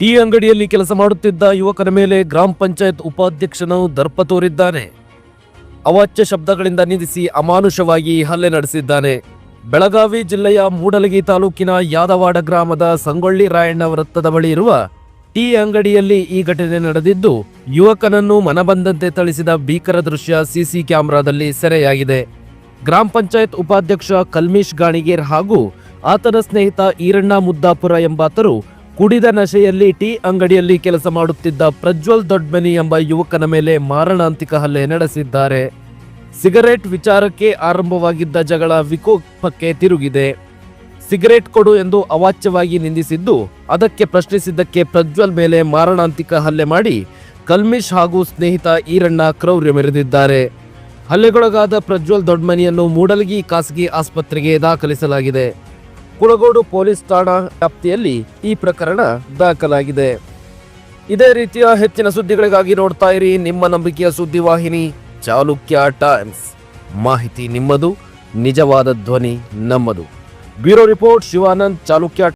Tea ಅಂಗಡಿಯಲ್ಲಿ ಕೆಲಸ ಮಾಡುತ್ತಿದ್ದ ಯುವಕನ ಮೇಲೆ ಗ್ರಾಮ ಪಂಚಾಯತ್ ಉಪಾಧ್ಯಕ್ಷನು ದರ್ಪ ತೋರಿದ್ದಾನೆ. ಅವಾಚ್ಯ ಶಬ್ದಗಳಿಂದ ನಿಂದಿಸಿ ಅಮಾನುಷವಾಗಿ ಹಲ್ಲೆ ನಡೆಸಿದ್ದಾನೆ. ಬೆಳಗಾವಿ ಜಿಲ್ಲೆಯ ಮೂಡಲಗಿ ತಾಲೂಕಿನ ಯಾದವಾಡ ಗ್ರಾಮದ ಸಂಗೊಳ್ಳಿ ರಾಯಣ್ಣ ವೃತ್ತದ ಬಳಿ ಇರುವ ಟೀ ಅಂಗಡಿಯಲ್ಲಿ ಈ ಘಟನೆ ನಡೆದಿದ್ದು, ಯುವಕನನ್ನು ಮನಬಂದಂತೆ ಥಳಿಸಿದ ಭೀಕರ ದೃಶ್ಯ ಸಿಸಿ ಕ್ಯಾಮೆರಾದಲ್ಲಿ ಸೆರೆಯಾಗಿದೆ. ಗ್ರಾಮ ಪಂಚಾಯತ್ ಉಪಾಧ್ಯಕ್ಷ ಕಲ್ಮೀಶ್ ಗಾಣಿಗೇರ್ ಹಾಗೂ ಆತನ ಸ್ನೇಹಿತ ಈರಣ್ಣ ಮುದ್ದಾಪುರ ಎಂಬಾತರು ಕುಡಿದ ನಶೆಯಲ್ಲಿ ಟೀ ಅಂಗಡಿಯಲ್ಲಿ ಕೆಲಸ ಮಾಡುತ್ತಿದ್ದ ಪ್ರಜ್ವಲ್ ದೊಡ್ಮನಿ ಎಂಬ ಯುವಕನ ಮೇಲೆ ಮಾರಣಾಂತಿಕ ಹಲ್ಲೆ ನಡೆಸಿದ್ದಾರೆ. ಸಿಗರೇಟ್ ವಿಚಾರಕ್ಕೆ ಆರಂಭವಾಗಿದ್ದ ಜಗಳ ವಿಕೋಪಕ್ಕೆ ತಿರುಗಿದೆ. ಸಿಗರೇಟ್ ಕೊಡು ಎಂದು ಅವಾಚ್ಯವಾಗಿ ನಿಂದಿಸಿದ್ದು, ಅದಕ್ಕೆ ಪ್ರಶ್ನಿಸಿದ್ದಕ್ಕೆ ಪ್ರಜ್ವಲ್ ಮೇಲೆ ಮಾರಣಾಂತಿಕ ಹಲ್ಲೆ ಮಾಡಿ ಕಲ್ಮಿಶ್ ಹಾಗೂ ಸ್ನೇಹಿತ ಈರಣ್ಣ ಕ್ರೌರ್ಯ ಮೆರೆದಿದ್ದಾರೆ. ಹಲ್ಲೆಗೊಳಗಾದ ಪ್ರಜ್ವಲ್ ದೊಡ್ಮನಿಯನ್ನು ಮೂಡಲಗಿ ಖಾಸಗಿ ಆಸ್ಪತ್ರೆಗೆ ದಾಖಲಿಸಲಾಗಿದೆ. ಕುಳಗೋಡು ಪೊಲೀಸ್ ಠಾಣಾ ವ್ಯಾಪ್ತಿಯಲ್ಲಿ ಈ ಪ್ರಕರಣ ದಾಖಲಾಗಿದೆ. ಇದೇ ರೀತಿಯ ಹೆಚ್ಚಿನ ಸುದ್ದಿಗಳಿಗಾಗಿ ನೋಡ್ತಾ ಇರಿ ನಿಮ್ಮ ನಂಬಿಕೆಯ ಸುದ್ದಿವಾಹಿನಿ ಚಾಲುಕ್ಯ ಟೈಮ್ಸ್. ಮಾಹಿತಿ ನಿಮ್ಮದು, ನಿಜವಾದ ಧ್ವನಿ ನಮ್ಮದು. Bureau report Shivanand Chalukya